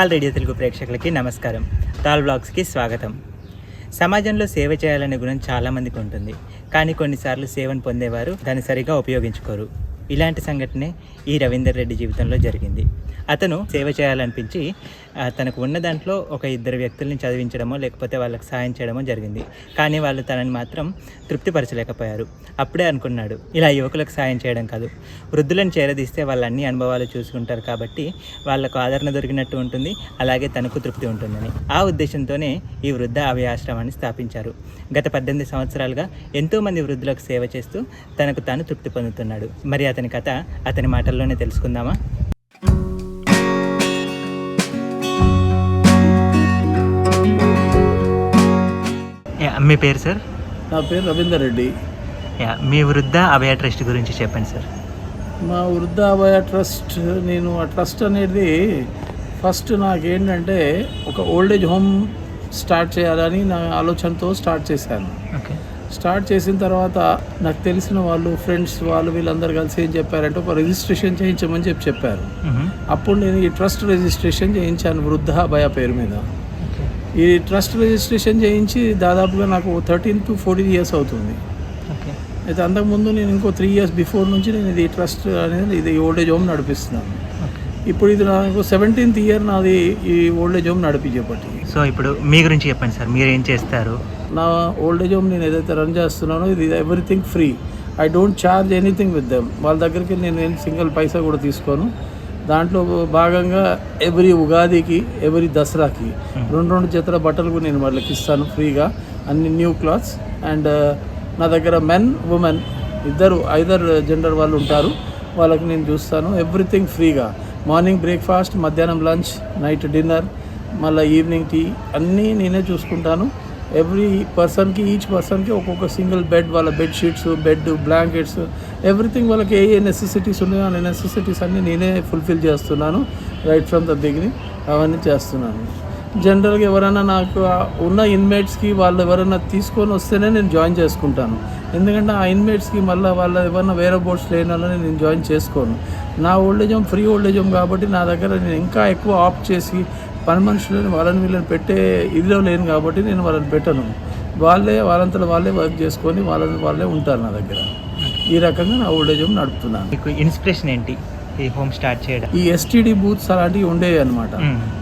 తాల్ radio Telugu ప్రేక్షకులకి నమస్కారం. తాల్ బ్లాగ్స్కి స్వాగతం. సమాజంలో సేవ చేయాలనే గుణం చాలామందికి ఉంటుంది. కానీ కొన్నిసార్లు సేవను పొందేవారు దాన్ని సరిగా ఉపయోగించుకోరు. ఇలాంటి సంఘటనే ఈ రవీందర్ రెడ్డి జీవితంలో జరిగింది. అతను సేవ చేయాలనిపించి తనకు ఉన్న దాంట్లో ఒక ఇద్దరు వ్యక్తుల్ని చదివించడమో లేకపోతే వాళ్ళకి సాయం చేయడమో జరిగింది. కానీ వాళ్ళు తనని మాత్రం తృప్తిపరచలేకపోయారు. అప్పుడే అనుకున్నాడు ఇలా యువకులకు సాయం చేయడం కాదు. వృద్ధులను చేరదీస్తే వాళ్ళ అన్ని అనుభవాలు చూసుకుంటారు కాబట్టి వాళ్ళకు ఆదరణ దొరికినట్టు ఉంటుంది అలాగే తనకు తృప్తి ఉంటుందని. ఆ ఉద్దేశంతోనే ఈ వృద్ధ అభయాశ్రమాన్ని స్థాపించారు. గత పద్దెనిమిది సంవత్సరాలుగా ఎంతోమంది వృద్ధులకు సేవ చేస్తూ తనకు తాను తృప్తి పొందుతున్నాడు. మరి అతని కథ అతని మాటల్లోనే తెలుసుకుందామా? మీ పేరు సార్ నా పేరు రవీందర్ రెడ్డి. యా, మీ వృద్ధ అభయ ట్రస్ట్ గురించి చెప్పండి సార్ మా వృద్ధాభయ ట్రస్ట్ నేను ఆ ట్రస్ట్ అనేది ఫస్ట్ నాకేంటంటే ఒక ఓల్డ్ ఏజ్ హోమ్ స్టార్ట్ చేయాలని నా ఆలోచనతో స్టార్ట్ చేశాను. ఓకే. స్టార్ట్ చేసిన తర్వాత నాకు తెలిసిన వాళ్ళు ఫ్రెండ్స్ వాళ్ళు వీళ్ళందరూ కలిసి ఏం చెప్పారంటే ఒక రిజిస్ట్రేషన్ చేయించమని చెప్పి చెప్పారు. అప్పుడు నేను ఈ ట్రస్ట్ రిజిస్ట్రేషన్ చేయించాను వృద్ధాభయ పేరు మీద. ఈ ట్రస్ట్ రిజిస్ట్రేషన్ చేయించి దాదాపుగా నాకు థర్టీన్ టు ఫోర్టీన్ ఇయర్స్ అవుతుంది. ఓకే. అయితే అంతకుముందు నేను ఇంకో త్రీ ఇయర్స్ బిఫోర్ నుంచి నేను ఇది ట్రస్ట్ అనేది ఇది ఓల్డేజ్ హోమ్ నడిపిస్తున్నాను. ఇప్పుడు ఇది నాకు సెవెంటీన్త్ ఇయర్ నాది ఈ ఓల్డేజ్ హోమ్ నడిపించేపట్టి సో ఇప్పుడు మీ గురించి చెప్పండి సార్ మీరు ఏం చేస్తారు? నా ఓల్డేజ్ హోమ్ నేను ఏదైతే రన్ చేస్తున్నానో ఇది everything free. I don't charge anything with them. వాళ్ళ దగ్గరికి నేను సింగిల్ పైసా కూడా తీసుకోను. దాంట్లో భాగంగా ఎవ్రీ ఉగాదికి ఎవ్రీ దసరాకి రెండు రెండు జతల బట్టలు నేను వాళ్ళకి ఇస్తాను ఫ్రీగా. అన్ని న్యూ క్లాత్స్ అండ్ నా దగ్గర మెన్ ఉమెన్ ఇద్దరు ఐదర్ జెండర్ వాళ్ళు ఉంటారు. వాళ్ళకి నేను చూస్తాను ఎవ్రీథింగ్ ఫ్రీగా. మార్నింగ్ బ్రేక్ఫాస్ట్ మధ్యాహ్నం లంచ్ నైట్ డిన్నర్ మళ్ళీ ఈవినింగ్ టీ అన్నీ నేనే చూసుకుంటాను. ఎవ్రీ పర్సన్కి ఈచ్ పర్సన్కి ఒక్కొక్క సింగిల్ బెడ్ వాళ్ళ బెడ్షీట్స్ బెడ్ బ్లాంకెట్స్ ఎవ్రీథింగ్ వాళ్ళకి ఏ ఏ నెసెసిటీస్ ఉన్నాయో ఆ నెసెసిటీస్ అన్నీ నేనే ఫుల్ఫిల్ చేస్తున్నాను రైట్ ఫ్రమ్ ద బిగినింగ్ అవన్నీ చేస్తున్నాను. జనరల్గా ఎవరైనా నాకు ఉన్న ఇన్మేట్స్కి వాళ్ళు ఎవరైనా తీసుకొని వస్తేనే నేను జాయిన్ చేసుకుంటాను. ఎందుకంటే ఆ ఇన్మేట్స్కి మళ్ళీ వాళ్ళ ఎవరైనా వేరే బోర్డ్స్ లేని వాళ్ళని నేను జాయిన్ చేసుకోను. నా old age home free old age home కాబట్టి నా దగ్గర నేను ఇంకా ఎక్కువ ఆప్ట్ చేసి పని మనుషులని వాళ్ళని వీళ్ళని పెట్టే ఇదిలో లేను కాబట్టి నేను వాళ్ళని పెట్టను. వాళ్ళే వాళ్ళంతలో వాళ్ళే వర్క్ చేసుకొని వాళ్ళని వాళ్ళే ఉంటారు నా దగ్గర. ఈ రకంగా నా ఓల్డేజ్ హోమ్ నడుపుతున్నాను. మీకు ఇన్స్పిరేషన్ ఏంటి ఈ హోమ్ స్టార్ట్ చేయడం? ఈ ఎస్టీడీ బూత్స్ అలాంటివి ఉండేవి అనమాట.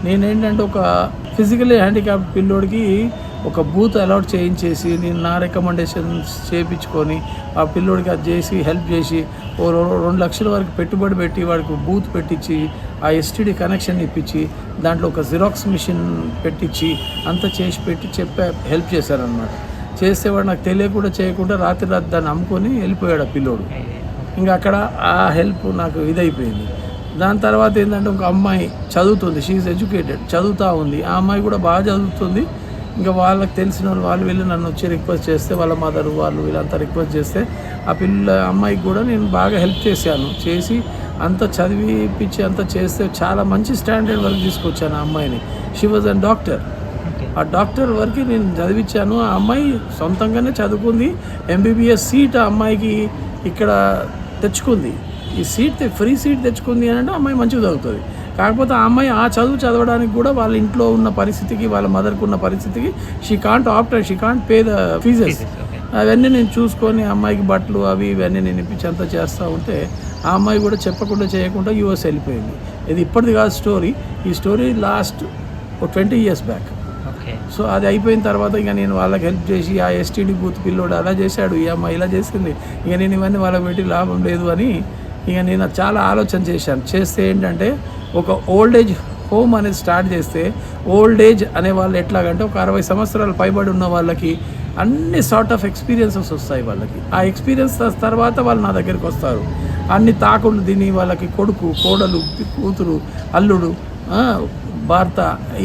నేనేంటంటే ఒక ఫిజికలీ హ్యాండిక్యాప్ పిల్లోడికి ఒక బూత్ అలౌట్ చేయించేసి నేను నా రికమెండేషన్స్ చేయించుకొని ఆ పిల్లోడికి అది చేసి హెల్ప్ చేసి ఓ రెండు లక్షల వరకు పెట్టుబడి పెట్టి వాడికి బూత్ పెట్టించి ఆ ఎస్టీడీ కనెక్షన్ ఇప్పించి దాంట్లో ఒక జిరాక్స్ మిషన్ పెట్టించి అంతా చేసి పెట్టి చెప్పా హెల్ప్ చేశారనమాట చేస్తే వాడు నాకు తెలియకుండా చేయకుండా రాత్రి రాత్రి దాన్ని అమ్ముకొని వెళ్ళిపోయాడు ఆ పిల్లోడు. ఇంకా అక్కడ ఆ హెల్ప్ నాకు ఇదైపోయింది. దాని తర్వాత ఏంటంటే ఒక అమ్మాయి చదువుతుంది షీఈ్ ఎడ్యుకేటెడ్ చదువుతూ ఉంది. ఆ అమ్మాయి కూడా బాగా చదువుతుంది. ఇంకా వాళ్ళకి తెలిసిన వాళ్ళు వాళ్ళు వెళ్ళి నన్ను వచ్చి రిక్వెస్ట్ చేస్తే వాళ్ళ మదర్ వాళ్ళు వీళ్ళంతా రిక్వెస్ట్ చేస్తే ఆ పిల్ల అమ్మాయికి కూడా నేను బాగా హెల్ప్ చేశాను. చేసి అంత చదివిపించి అంత చేస్తే చాలా మంచి స్టాండర్డ్ వరకు తీసుకొచ్చాను ఆ అమ్మాయిని. షీ వాజ్ అండ్ డాక్టర్ ఆ డాక్టర్ వరకు నేను చదివించాను. ఆ అమ్మాయి సొంతంగానే చదువుకుంది. ఎంబీబీఎస్ సీట్ ఆ అమ్మాయికి ఇక్కడ తెచ్చుకుంది. ఈ సీట్ ఫ్రీ సీట్ తెచ్చుకుంది అని అంటే అమ్మాయి మంచిగా చదువుతుంది. కాకపోతే ఆ అమ్మాయి ఆ చదువు చదవడానికి కూడా వాళ్ళ ఇంట్లో ఉన్న పరిస్థితికి వాళ్ళ మదర్కి ఉన్న పరిస్థితికి she can't after she can't pay the fees అవన్నీ నేను చూసుకొని అమ్మాయికి బట్టలు అవి ఇవన్నీ నేను ఇప్పించి అంతా చేస్తూ ఉంటే ఆ అమ్మాయి కూడా చెప్పకుండా చేయకుండా యూఎస్ వెళ్ళిపోయింది. ఇది ఇప్పటిది కాదు స్టోరీ ఈ story last twenty years back so అది అయిపోయిన తర్వాత ఇంకా నేను వాళ్ళకి హెల్ప్ చేసి ఆ ఎస్టీడీ బూత్ పిల్లోడు అలా చేశాడు ఈ అమ్మాయి ఇలా చేసింది. ఇక నేను ఇవన్నీ వాళ్ళకి పెట్టి లాభం లేదు అని ఇక నేను చాలా ఆలోచన చేశాను. చేస్తే ఏంటంటే ఒక ఓల్డ్ ఏజ్ హోమ్ అనేది స్టార్ట్ చేస్తే ఓల్డ్ ఏజ్ అనే వాళ్ళు ఎట్లాగంటే ఒక అరవై సంవత్సరాలు పైబడి ఉన్న వాళ్ళకి అన్ని సార్ట్ ఆఫ్ ఎక్స్పీరియన్సెస్ వస్తాయి వాళ్ళకి. ఆ ఎక్స్పీరియన్స్ తర్వాత వాళ్ళు నా దగ్గరికి వస్తారు. అన్ని తాకుళ్ళు తిని వాళ్ళకి కొడుకు కోడలు కూతురు అల్లుడు భర్త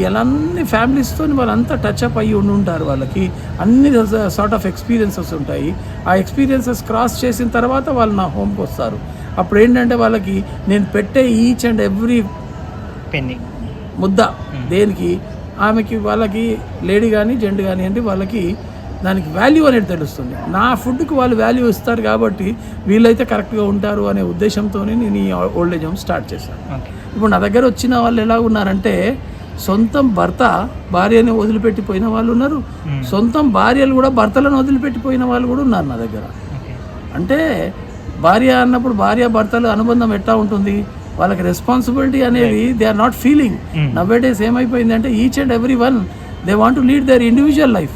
ఇలాన్ని ఫ్యామిలీస్తో వాళ్ళంతా టచ్ అప్ అయ్యి ఉండి ఉంటారు వాళ్ళకి. అన్ని సార్ట్ ఆఫ్ ఎక్స్పీరియన్సెస్ ఉంటాయి. ఆ ఎక్స్పీరియన్సెస్ క్రాస్ చేసిన తర్వాత వాళ్ళు నా హోమ్కి వస్తారు. అప్పుడు ఏంటంటే వాళ్ళకి నేను పెట్టే ఈచ్ అండ్ ఎవ్రీ పెన్ని ముద్ద దేనికి? ఆమెకి వాళ్ళకి లేడీ కానీ జెంట్ కానీ అంటే వాళ్ళకి దానికి వాల్యూ అనేది తెలుస్తుంది. నా ఫుడ్కి వాళ్ళు వాల్యూ ఇస్తారు కాబట్టి వీళ్ళైతే కరెక్ట్గా ఉంటారు అనే ఉద్దేశంతో నేను ఈ ఓల్డ్ ఏజ్ హోమ్ స్టార్ట్ చేశాను. ఇప్పుడు నా దగ్గర వచ్చిన వాళ్ళు ఎలా ఉన్నారంటే సొంతం భర్త భార్యని వదిలిపెట్టిపోయిన వాళ్ళు ఉన్నారు. సొంతం భార్యలు కూడా భర్తలను వదిలిపెట్టిపోయిన వాళ్ళు కూడా ఉన్నారు నా దగ్గర. అంటే భార్య అన్నప్పుడు భార్య భర్తల అనుబంధం ఎట్లా ఉంటుంది? వాళ్ళకి రెస్పాన్సిబిలిటీ అనేది they are not feeling Mm. నవ్వే డేస్ ఏమైపోయింది అంటే each and every one they want to lead their individual life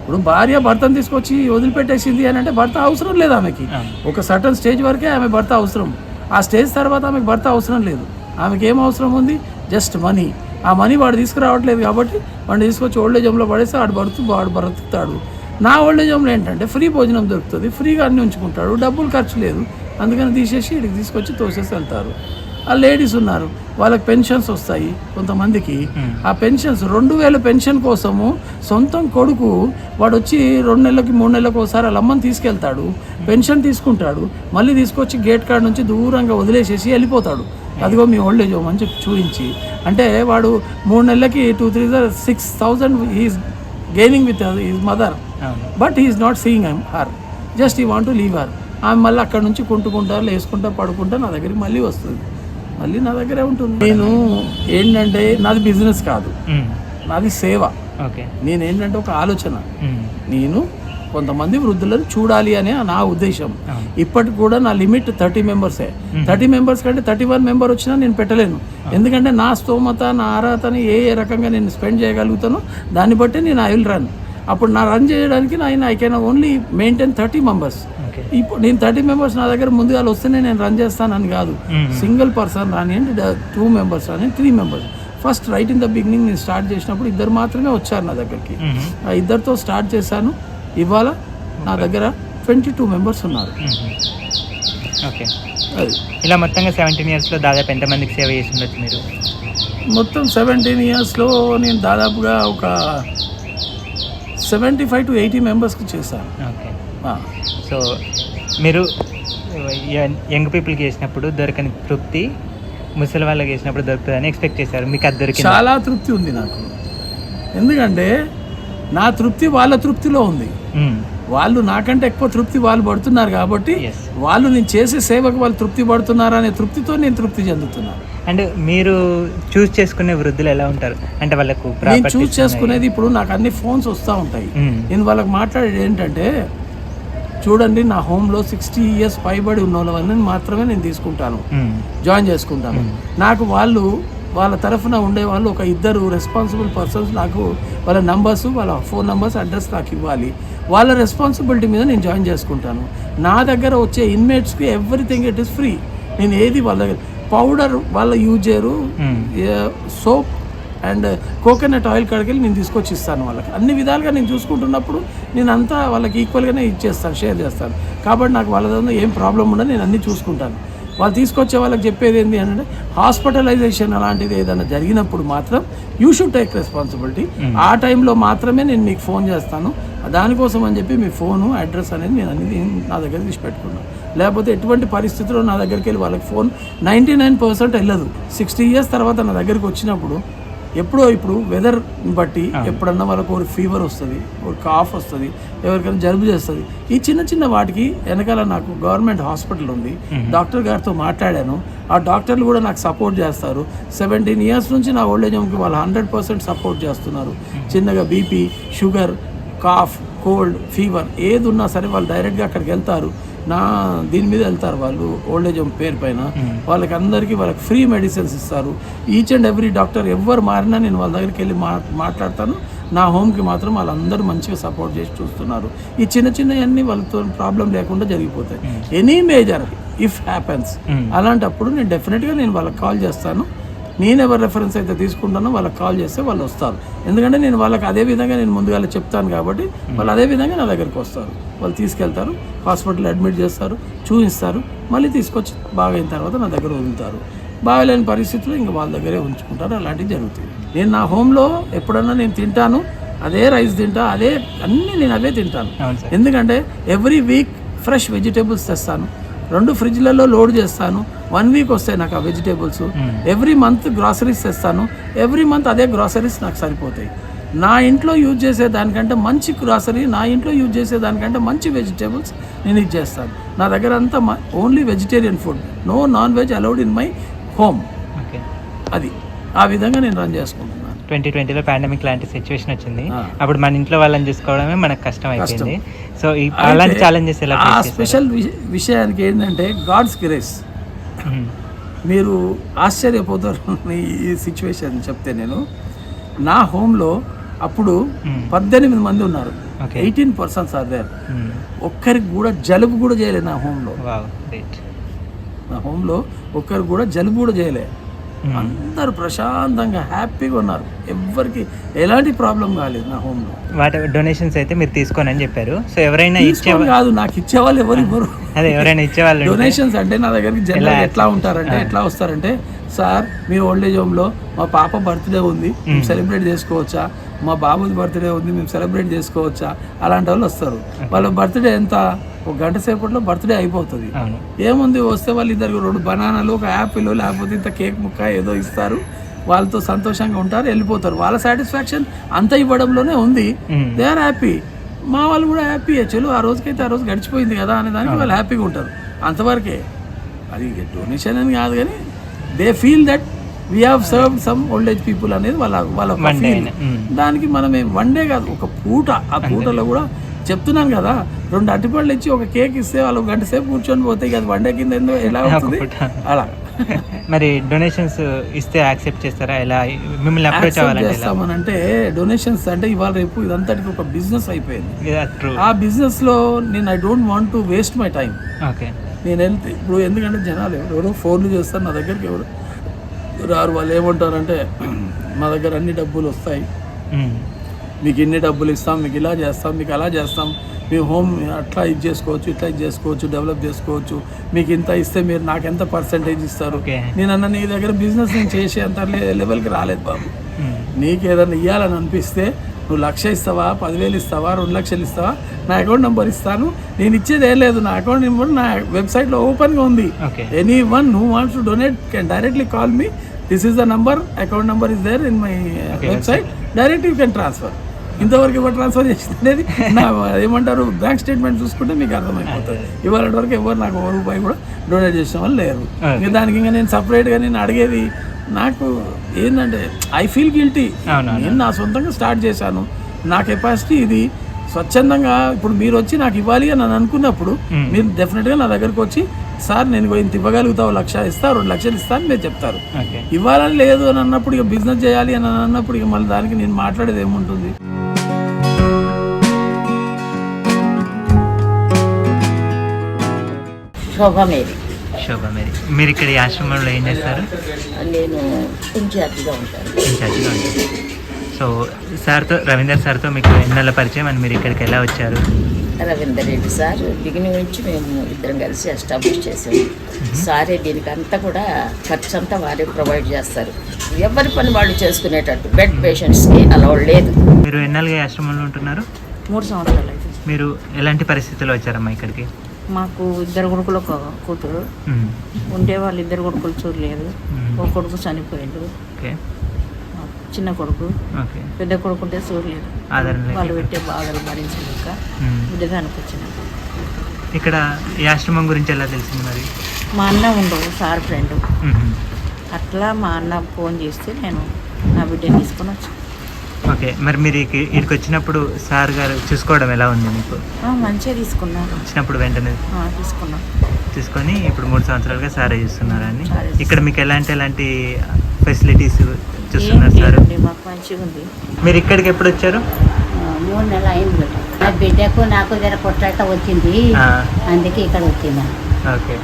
ఇప్పుడు భార్య భర్తను తీసుకొచ్చి వదిలిపెట్టేసింది అని అంటే భర్త అవసరం లేదు ఆమెకి. ఒక సర్టన్ స్టేజ్ వరకే ఆమె భర్త అవసరం. ఆ స్టేజ్ తర్వాత ఆమెకు భర్త అవసరం లేదు. ఆమెకి ఏం అవసరం ఉంది? Just money. ఆ మనీ వాడు తీసుకురావట్లేదు కాబట్టి వాడిని తీసుకొచ్చి ఓల్డేజ్ హోమ్లో పడేస్తే వాడు బతుకు వాడు బ్రతుకుతాడు. నా ఓల్డేజ్ హోమ్లో ఏంటంటే ఫ్రీ భోజనం దొరుకుతుంది. ఫ్రీగా అన్ని ఉంచుకుంటాడు. డబ్బులు ఖర్చు లేదు. అందుకని తీసేసి ఇక్కడికి తీసుకొచ్చి తోసేసి వెళ్తారు. ఆ లేడీస్ ఉన్నారు. వాళ్ళకి పెన్షన్స్ వస్తాయి కొంతమందికి. ఆ పెన్షన్స్ రెండు వేల పెన్షన్ కోసము సొంతం కొడుకు వాడు వచ్చి రెండు నెలలకి మూడు నెలలకు ఒకసారి వాళ్ళ అమ్మని తీసుకెళ్తాడు. పెన్షన్ తీసుకుంటాడు. మళ్ళీ తీసుకొచ్చి గేట్ కాడ నుంచి దూరంగా వదిలేసేసి వెళ్ళిపోతాడు. అదిగో మీ ఓల్డేజ్ హోమ్ అని చెప్పి చూపించి. అంటే వాడు మూడు నెలలకి two three six thousand is gaining with his mother but is not seeing her just he want to leave her ఆమె మళ్ళీ అక్కడ నుంచి కుంటుకుంటా లేసుకుంటా పడుకుంటా నా దగ్గరికి మళ్ళీ వస్తుంది. మళ్ళీ నా దగ్గరే ఉంటుంది. నేను ఏంటంటే నాది బిజినెస్ కాదు. నాది సేవ. ఓకే. నేను ఏంటంటే ఒక ఆలోచన. నేను కొంతమంది వృద్ధులను చూడాలి అనే నా ఉద్దేశం. ఇప్పటికి కూడా నా లిమిట్ థర్టీ మెంబర్సే. థర్టీ మెంబర్స్ కంటే థర్టీ వన్ మెంబర్ వచ్చినా నేను పెట్టలేను. ఎందుకంటే నా స్తోమత నా అర్హతని ఏ ఏ రకంగా నేను స్పెండ్ చేయగలుగుతానో దాన్ని బట్టి నేను ఐ విల్ రన్. అప్పుడు నా రన్ చేయడానికి నేను I can only maintain thirty members. ఇప్పుడు నేను థర్టీ మెంబర్స్ నా దగ్గర ముందుగా వస్తేనే నేను రన్ చేస్తానని కాదు. సింగిల్ పర్సన్ రానియండి టూ మెంబర్స్ రాని three members. First right in the beginning నేను స్టార్ట్ చేసినప్పుడు ఇద్దరు మాత్రమే వచ్చారు నా దగ్గరికి. ఇద్దరితో స్టార్ట్ చేశాను. ఇవాళ నా దగ్గర ట్వంటీ టూ మెంబర్స్ ఉన్నారు. ఓకే అది. ఇలా మొత్తంగా సెవెంటీన్ ఇయర్స్లో దాదాపు ఎంతమందికి సేవ చేసి ఉండొచ్చు మీరు? మొత్తం సెవెంటీన్ ఇయర్స్లో నేను దాదాపుగా ఒక సెవెంటీ ఫైవ్ టు ఎయిటీ మెంబర్స్కి చేశాను ఓకే సో మీరు యంగ్ పీపుల్కి చేసినప్పుడు దొరకని తృప్తి ముసలి వాళ్ళకి చేసినప్పుడు దొరుకుతుందని ఎక్స్పెక్ట్ చేశారు. మీకు అది దొరికింది? చాలా తృప్తి ఉంది నాకు. ఎందుకంటే నా తృప్తి వాళ్ళ తృప్తిలో ఉంది. వాళ్ళు నాకంటే ఎక్కువ తృప్తి వాళ్ళు పడుతున్నారు కాబట్టి వాళ్ళు నేను చేసే సేవకు వాళ్ళు తృప్తి పడుతున్నారు అనే తృప్తితో నేను తృప్తి చెందుతున్నాను అండ్ మీరు చూస్ చేసుకునే వృద్ధులు ఎలా ఉంటారు? అంటే వాళ్ళకు నేను చూస్. చేసుకునేది ఇప్పుడు నాకు అన్ని ఫోన్స్ వస్తూ ఉంటాయి. నేను వాళ్ళకి మాట్లాడేది ఏంటంటే చూడండి నా హోమ్లో సిక్స్టీ ఇయర్స్ పైబడి ఉన్న వాళ్ళని మాత్రమే నేను తీసుకుంటాను. జాయిన్ చేసుకుంటాను. నాకు వాళ్ళు వాళ్ళ తరఫున ఉండే వాళ్ళు ఒక ఇద్దరు రెస్పాన్సిబుల్ పర్సన్స్ నాకు వాళ్ళ నంబర్స్ వాళ్ళ ఫోన్ నంబర్స్ అడ్రస్ నాకు ఇవ్వాలి. వాళ్ళ రెస్పాన్సిబిలిటీ మీద నేను జాయిన్ చేసుకుంటాను. నా దగ్గర వచ్చే ఇన్మేట్స్కి ఎవ్రీథింగ్ ఇట్ ఇస్ ఫ్రీ నేను ఏది వాళ్ళ దగ్గర పౌడర్ వాళ్ళ యూజ్ చేయరు. సోప్ అండ్ కోకోనట్ ఆయిల్ కడికి నేను తీసుకొచ్చి ఇస్తాను వాళ్ళకి. అన్ని విధాలుగా నేను చూసుకుంటున్నప్పుడు నేను అంతా వాళ్ళకి ఈక్వల్గానే ఇచ్చేస్తాను షేర్ చేస్తాను. కాబట్టి నాకు వాళ్ళ దగ్గర ఏం ప్రాబ్లం ఉండదు నేను అన్నీ చూసుకుంటాను. వాళ్ళు తీసుకొచ్చే వాళ్ళకి చెప్పేది ఏంటి అంటే హాస్పిటలైజేషన్ అలాంటిది ఏదైనా జరిగినప్పుడు మాత్రం యూ షుడ్ టేక్ రెస్పాన్సిబిలిటీ ఆ టైంలో మాత్రమే నేను మీకు ఫోన్ చేస్తాను. దానికోసం అని చెప్పి మీ ఫోను అడ్రస్ అనేది నేను అన్ని నా దగ్గర తీసి పెట్టుకున్నాను. లేకపోతే ఎటువంటి పరిస్థితుల్లో నా దగ్గరికి వెళ్ళి వాళ్ళకి ఫోన్ నైంటీ నైన్ పర్సెంట్ వెళ్ళదు. సిక్స్టీ ఇయర్స్ తర్వాత నా దగ్గరికి వచ్చినప్పుడు ఎప్పుడో ఇప్పుడు వెదర్ బట్టి ఎప్పుడన్నా వాళ్ళకు ఒక ఫీవర్ వస్తుంది ఒక కాఫ్ వస్తుంది ఎవరికైనా జలుబు చేస్తుంది. ఈ చిన్న చిన్న వాటికి వెనకాల నాకు గవర్నమెంట్ హాస్పిటల్ ఉంది. డాక్టర్ గారితో మాట్లాడాను. ఆ డాక్టర్లు కూడా నాకు సపోర్ట్ చేస్తారు. సెవెంటీన్ ఇయర్స్ నుంచి నా ఓల్డేజ్ హోమ్కి వాళ్ళు హండ్రెడ్ పర్సెంట్ సపోర్ట్ చేస్తున్నారు. చిన్నగా BP sugar cough cold fever ఏది ఉన్నా సరే వాళ్ళు డైరెక్ట్గా అక్కడికి వెళ్తారు. నా దీని మీద వెళ్తారు వాళ్ళు ఓల్డేజ్ హోమ్ పేరు పైన. వాళ్ళకి అందరికీ వాళ్ళకి ఫ్రీ మెడిసిన్స్ ఇస్తారు. ఈచ్ అండ్ ఎవ్రీ డాక్టర్ ఎవరు మారినా నేను వాళ్ళ దగ్గరికి వెళ్ళి మా మాట్లాడతాను. నా హోమ్కి మాత్రం వాళ్ళందరూ మంచిగా సపోర్ట్ చేసి చూస్తున్నారు. ఈ చిన్న చిన్నవన్నీ వాళ్ళతో ప్రాబ్లం లేకుండా జరిగిపోతాయి. Any major if happens. అలాంటప్పుడు నేను డెఫినెట్గా నేను వాళ్ళకి కాల్ చేస్తాను. నేను ఎవరు రెఫరెన్స్ అయితే తీసుకుంటానో వాళ్ళకి కాల్ చేస్తే వాళ్ళు వస్తారు. ఎందుకంటే నేను వాళ్ళకి అదే విధంగా నేను ముందుగా చెప్తాను కాబట్టి వాళ్ళు అదే విధంగా నా దగ్గరికి వస్తారు. వాళ్ళు తీసుకెళ్తారు హాస్పిటల్ అడ్మిట్ చేస్తారు చూపిస్తారు మళ్ళీ తీసుకొచ్చి బాగైన తర్వాత నా దగ్గర వదులుతారు బాగలేని పరిస్థితుల్లో ఇంకా వాళ్ళ దగ్గరే ఉంచుకుంటారు. అలాంటివి జరుగుతాయి. నేను నా హోమ్లో ఎప్పుడన్నా నేను తింటాను అదే రైస్ తింటా అదే అన్నీ నేను అవే తింటాను. ఎందుకంటే ఎవ్రీ వీక్ ఫ్రెష్ వెజిటేబుల్స్ తెస్తాను. రెండు ఫ్రిడ్జ్లలో లోడ్ చేస్తాను. వన్ వీక్ వస్తాయి నాకు ఆ వెజిటేబుల్స్ ఎవ్రీ మంత్ గ్రాసరీస్ తెస్తాను. ఎవ్రీ మంత్ అదే గ్రాసరీస్ నాకు సరిపోతాయి. నా ఇంట్లో యూజ్ చేసే దానికంటే మంచి గ్రాసరీ నా ఇంట్లో యూజ్ చేసే దానికంటే మంచి వెజిటేబుల్స్ నేను ఇది చేస్తాను. నా దగ్గర అంతా only vegetarian food no non veg allowed in my home okay అది. ఆ విధంగా నేను రన్ చేసుకుంటున్నాను. ట్వంటీ ట్వంటీలో పాండమిక్ లాంటి సిచ్యువేషన్ వచ్చింది. అప్పుడు మన ఇంట్లో వాళ్ళని చూసుకోవడమే మనకు కష్టం. అయిపోయింది సో అలాంటి ఛాలెంజెస్ ఎలా? స్పెషల్ విష- విషయానికి ఏంటంటే గాడ్స్ గ్రేస్. మీరు ఆశ్చర్యపోతారు ఈ సిచ్యువేషన్ చెప్తే నేను నా హోమ్లో అప్పుడు. పద్దెనిమిది మంది ఉన్నారు. Eighteen persons are there. ఒక్కరికి కూడా జలుబు కూడా చేయలేదు నా హోమ్లో నా హోమ్లో ఒక్కరికి కూడా జలుబు కూడా చేయలే. అందరూ ప్రశాంతంగా హ్యాపీగా ఉన్నారు. ఎవ్వరికి ఎలాంటి ప్రాబ్లం కాలేదు నా హోమ్లో వాటి డొనేషన్స్ అయితే మీరు తీసుకోని అని చెప్పారు. సో ఎవరైనా ఇచ్చే కాదు నాకు ఇచ్చేవాళ్ళు ఎవరు ఇవ్వరు. అదే ఎవరైనా ఇచ్చేవాళ్ళు డొనేషన్స్ అంటే నా దగ్గరికి జనరల్ ఎట్లా ఉంటారంటే ఎట్లా వస్తారంటే సార్ మీ ఓల్డ్ ఏజ్ హోమ్లో మా పాప బర్త్డే ఉంది. సెలబ్రేట్ చేసుకోవచ్చా? మా బాబుది బర్త్డే ఉంది మేము సెలబ్రేట్ చేసుకోవచ్చా? అలాంటి వాళ్ళు వస్తారు. వాళ్ళ బర్త్డే ఎంత? ఒక గంట సేపట్లో బర్త్డే అయిపోతుంది. ఏముంది వస్తే వాళ్ళు ఇద్దరు రెండు బనానాలు ఒక యాపిల్ లేకపోతే ఇంత కేక్ ముక్క ఏదో ఇస్తారు. వాళ్ళతో సంతోషంగా ఉంటారు వెళ్ళిపోతారు. వాళ్ళ సాటిస్ఫాక్షన్ అంత ఇవ్వడంలోనే ఉంది. దే ఆర్ హ్యాపీ మా వాళ్ళు కూడా హ్యాపీ చలో ఆ రోజుకైతే ఆ రోజు గడిచిపోయింది కదా అనే దానికి వాళ్ళు హ్యాపీగా ఉంటారు. అంతవరకే. అది డొనేషన్ అని కాదు కానీ they feel that we have serve some old age people అనేది వాళ్ళ వాళ్ళ. మ్మ్. దానికి మనం వన్ డే కాదు ఒక పూట ఆ పూటలో కూడా చెప్తున్నాను కదా రెండు అట్టిపళ్ళు ఇచ్చి ఒక కేక్ ఇస్తే వాళ్ళు గంట సేపు కూర్చొని పోతే ఇక అది వన్ డే కింద ఏందో ఎలా అవుతుంది. అలా. మరి డొనేషన్స్ ఇస్తే యాక్సెప్ట్ చేస్తారా? ఎలా మిమ్మల్ని అప్రోచ్ ఎలా? చేస్తామనంటే డొనేషన్స్ అంటే ఇవాళ రేపు ఇదంతటికి ఒక బిజినెస్ అయిపోయింది. ఆ బిజినెస్లో నేను I don't want to waste my time okay నేను వెళ్తే ఇప్పుడు ఎందుకంటే జనాలు ఎవరో ఫోన్లు చేస్తారు నా దగ్గరికి ఎవరు రారు వాళ్ళు ఏమంటారంటే మా దగ్గర అన్ని డబ్బులు వస్తాయి. మీకు ఇన్ని డబ్బులు ఇస్తాం మీకు ఇలా చేస్తాం మీకు అలా చేస్తాం. మీ హోమ్ అట్లా ఇది చేసుకోవచ్చు ఇట్లా ఇది చేసుకోవచ్చు డెవలప్ చేసుకోవచ్చు. మీకు ఇంత ఇస్తే మీరు నాకు ఎంత పర్సంటేజ్ ఇస్తారు? నేను అన్న నీ దగ్గర బిజినెస్ నేను చేసే అంత లెవెల్కి రాలేదు బాబు. నీకు ఏదైనా ఇవ్వాలని అనిపిస్తే నువ్వు లక్ష ఇస్తావా పదివేలు ఇస్తావా రెండు లక్షలు ఇస్తావా నా అకౌంట్ నెంబర్ ఇస్తాను. నేను ఇచ్చేది ఏం లేదు. నా అకౌంట్ నెంబర్ నా వెబ్సైట్లో ఓపెన్గా ఉంది. Any one who wants to donate can directly call me this is the number account number is there in my website direct you can transfer ఇంతవరకు ఎవరు ట్రాన్స్ఫర్ చేసింది? అనేది నా ఏమంటారు? బ్యాంక్ స్టేట్మెంట్ చూసుకుంటే మీకు అర్థమైపోతుంది. ఇవాళ వరకు ఎవరు నాకు ఒక రూపాయి కూడా డొనేట్ చేసిన వాళ్ళు లేరు. ఇంకా దానికి ఇంకా నేను సపరేట్గా నేను అడిగేది నాకు ఏంటంటే ఐ ఫీల్ గిల్టీ. నేను నా సొంతంగా స్టార్ట్ చేశాను. నా కెపాసిటీ ఇది. స్వచ్ఛందంగా ఇప్పుడు మీరు వచ్చి నాకు ఇవ్వాలి అని నేను అనుకున్నప్పుడు. మీరు డెఫినెట్గా నా దగ్గరకు వచ్చి సార్ నేను ఇంత ఇవ్వగలుగుతావు లక్ష ఇస్తా రెండు లక్షలు ఇస్తా అని మీరు చెప్తారు. ఇవ్వాలని లేదు అని అన్నప్పుడు ఇక బిజినెస్ చేయాలి అని అన్నప్పుడు ఇక మళ్ళీ దానికి నేను మాట్లాడేది ఏముంటుంది? మేరీ ఇక్కడ ఈ ఆశ్రమంలో ఏం చేస్తారు? నేను ఇన్ఛార్జిగా ఉంటాను. ఇన్ఛార్జ్గా ఉంటారు. సో సార్తో రవీందర్ సార్తో మీకు ఎన్నెల పరిచయం అని మీరు ఇక్కడికి ఎలా వచ్చారు? రవీందర్ రెడ్డి సార్ బిగినింగ్ నుంచి మేము ఇద్దరం కలిసి ఎస్టాబ్లిష్ చేసాము సారే దీనికి అంతా కూడా ఖర్చు అంతా వారే ప్రొవైడ్ చేస్తారు. ఎవరి పని వాళ్ళు చేసుకునేటట్టు బెడ్ పేషెంట్స్కి అలౌడ్ లేదు. మీరు ఎన్నాళ్ళుగా ఆశ్రమంలో ఉంటున్నారు? మూడు సంవత్సరాలు అయితే మీరు ఎలాంటి పరిస్థితుల్లో వచ్చారమ్మా ఇక్కడికి? మాకు ఇద్దరు కొడుకులు ఒక కూతురు. ఉండే వాళ్ళు ఇద్దరు కొడుకులు చూడలేదు. ఒక కొడుకు చనిపోయిండు. ఓకే. చిన్న కొడుకు. ఓకే. పెద్ద కొడుకు ఉంటే చూడలేదు వాళ్ళు పెట్టే బాధలు భరించలేక. విడదానికి వచ్చిన ఇక్కడ ఈ ఆశ్రమం గురించి ఎలా తెలిసింది మరి? మా అన్న ఉండవు సార్ ఫ్రెండ్. అట్లా మా అన్న ఫోన్ చేస్తే నేను నా బిడ్డని తీసుకొని వచ్చాను ఓకే. మరి మీరు ఇక- ఇక్కడికి వచ్చినప్పుడు సార్ గారు చూసుకోవడం ఎలా ఉంది మీకు? మంచిగా తీసుకున్నాను వచ్చినప్పుడు వెంటనే? ఆ, తీసుకున్నాను తీసుకొని ఇప్పుడు మూడు సంవత్సరాలుగా సారే చూస్తున్నారని సారే ఇక్కడ మీకు ఎలాంటి ఎలాంటి ఫెసిలిటీస్ ఏం చూస్తున్నారు సార్ మాకు మంచిగా ఉంది. మీరు ఇక్కడికి ఎప్పుడు వచ్చారు? మూడు నెలలు అయింది నా బిడ్డకు నాకు జర కొట్లాట వచ్చింది. అందుకే ఇక్కడ వచ్చిందా ఓకే.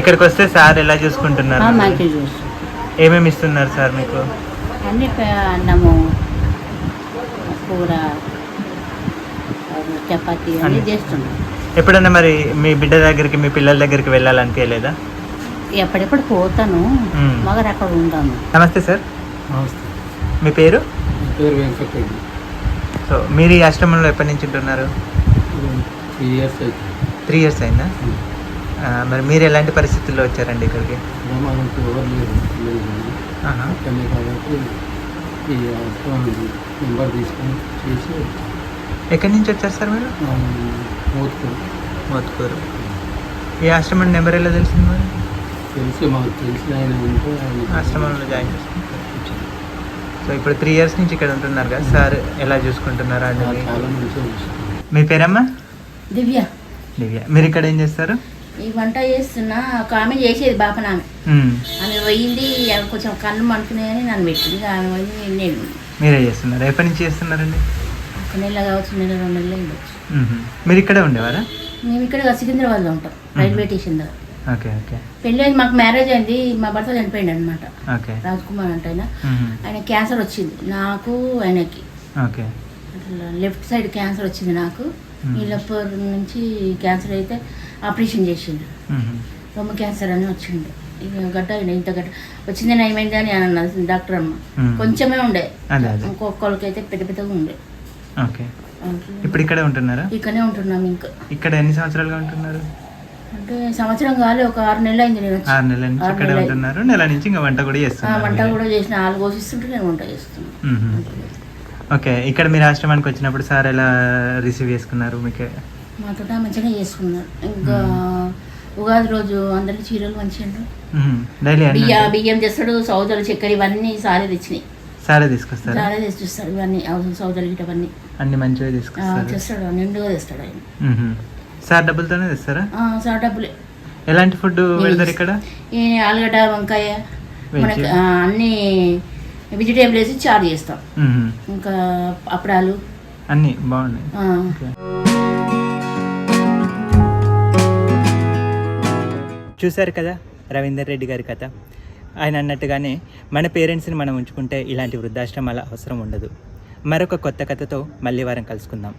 ఇక్కడికి వస్తే సార్ ఎలా చూసుకుంటున్నారు? చూసు ఏమేమి ఇస్తున్నారు సార్ మీకు? అన్ని అన్నము కూర చపాతీ అన్ని. చేస్తున్నాం. ఎప్పుడన్నా మరి మీ బిడ్డ దగ్గరికి మీ పిల్లల దగ్గరికి వెళ్ళాలనిపించలేదా ఎప్పుడెప్పుడు పోతాను. మగరు అక్కడ ఉందాము నమస్తే సార్. మీ పేరు? పేరు వెంకటరెడ్డి. సో మీరు ఈ ఆశ్రమంలో ఎప్పటి నుంచి ఉంటున్నారు? త్రీ ఇయర్స్ త్రీ ఇయర్స్ అయిందా? ఆ, మరి మీరు ఎలాంటి పరిస్థితుల్లో వచ్చారండి ఇక్కడికి? మనకు ఎవరు లేరు లేదు. ఆహా. అక్కడనే కాబట్టి ఈ నెంబర్ తీసుకొని చేసి ఎక్కడి నుంచి వచ్చారు సార్ మీరు? మోత్కూరు. మోత్కూరు. ఈ ఆశ్రమం నెంబర్ ఎలా తెలిసింది మరి? తెలిసి మాకు తెలిసిన ఆయన ఉంటే ఆయన ఆశ్రమంలో జాయిన్ చేసుకుని సో ఇప్పుడు త్రీ ఇయర్స్ నుంచి ఇక్కడ ఉంటున్నారు కదా సార్ ఎలా చూసుకుంటున్నారు అని మీ- పేరమ్మా? దివ్య. దివ్య. మీరు ఇక్కడ ఏం చేస్తారు? ఈ వంట చేస్తున్నా ఒక ఆమె చేసేది బాపన ఆమె మ్మ్. ఆమె పోయింది కొంచెం కళ్ళు మంటున్నాయని నన్ను పెట్టింది ఆమె పోయింది నేను మీరే చేస్తున్నారు. ఎప్పటి నుంచి చేస్తున్నారండి? ఒక నెల కావచ్చు నెల రెండు నెలలు మ్మ్. మీరు ఇక్కడే ఉండేవారా? మేము ఇక్కడ సికింద్రాబాద్లో ఉంటాం రైల్వే స్టేషన్ దగ్గర. Okay okay. పెళ్ళి అయింది మాకు మ్యారేజ్ అయింది మా భర్త చనిపోయింది అనమాట రాజ్ కుమార్ అంటే ఆయన క్యాన్సర్ వచ్చింది. నాకు ఆయనకి. ఓకే. లెఫ్ట్ సైడ్ క్యాన్సర్ వచ్చింది నాకు. లెఫ్ట్ నుంచి క్యాన్సర్ అయితే ఆపరేషన్ చేసిండు. మ్మ్. రొమ్మ క్యాన్సర్ అని వచ్చింది. ఇక గడ్డ ఇంత గడ్డ వచ్చింది ఏమైంది అని అని అన్నది డాక్టర్ అమ్మ. మ్మ్. కొంచెమే ఉండే. ఇంకొకరికి అయితే పెద్ద పెద్దగా ఉండే. ఓకే. ఇప్పుడు ఇక్కడే ఉంటున్నారా? ఇక్కడనే ఉంటున్నాం ఇంకా. ఇక్కడ ఎన్ని సంవత్సరాలుగా ఉంటున్నారు? అంటే సంవత్సరం కాలే ఒక ఆరు నెలలు అయింది నేను ఆరు నెలల నుంచి ఇక్కడే ఉంటున్నారు. నెల నుంచి ఇంకా వంట కూడా ఆ, చేస్తున్నారు వంట. కూడా చేసిన ఆలు కోసిస్తుంటే నేను వంట చేస్తున్నాను. ఓకే ఇక్కడ మీరు ఆశ్రమానికి వచ్చినప్పుడు సార్ ఎలా రిసీవ్ చేసుకున్నారు మీకు? మాతో మంచిగా చేసుకున్నారు. ఇంకా ఉగాది రోజు అందరికి చీరలు మంచిగా బియ్య. బియ్యం తెస్తాడు సౌదలు చక్కెర ఇవన్నీ సారే తెచ్చినాయి. సారే తీసుకొస్తారా? సారే తెచ్చిస్తాడు ఇవన్నీ సౌదలు గిట్ట అవన్నీ. అన్ని మంచిగా ఆ, తీసుకొస్తారు. తెస్తాడు నిండుగా తెస్తాడు ఆయన. సార్ డబ్బులతోనే తెస్తారా? సార్ డబ్బులే. ఎలాంటి ఫుడ్ పెడతారు ఇక్కడ? ఈ ఆలుగడ్డ వంకాయ. మనకి అన్ని వెజిటేబుల్ వేసి చారు చేస్తాం. ఇంకా అప్పడాలు. అన్నీ బాగున్నాయి. చూశారు కదా రవీందర్ రెడ్డి గారి కథ? ఆయన అన్నట్టుగానే మన పేరెంట్స్ని మనం ఉంచుకుంటే ఇలాంటి వృద్ధాశ్రమాల అవసరం ఉండదు. మరొక కొత్త కథతో మళ్ళీ వారం కలుసుకుందాం.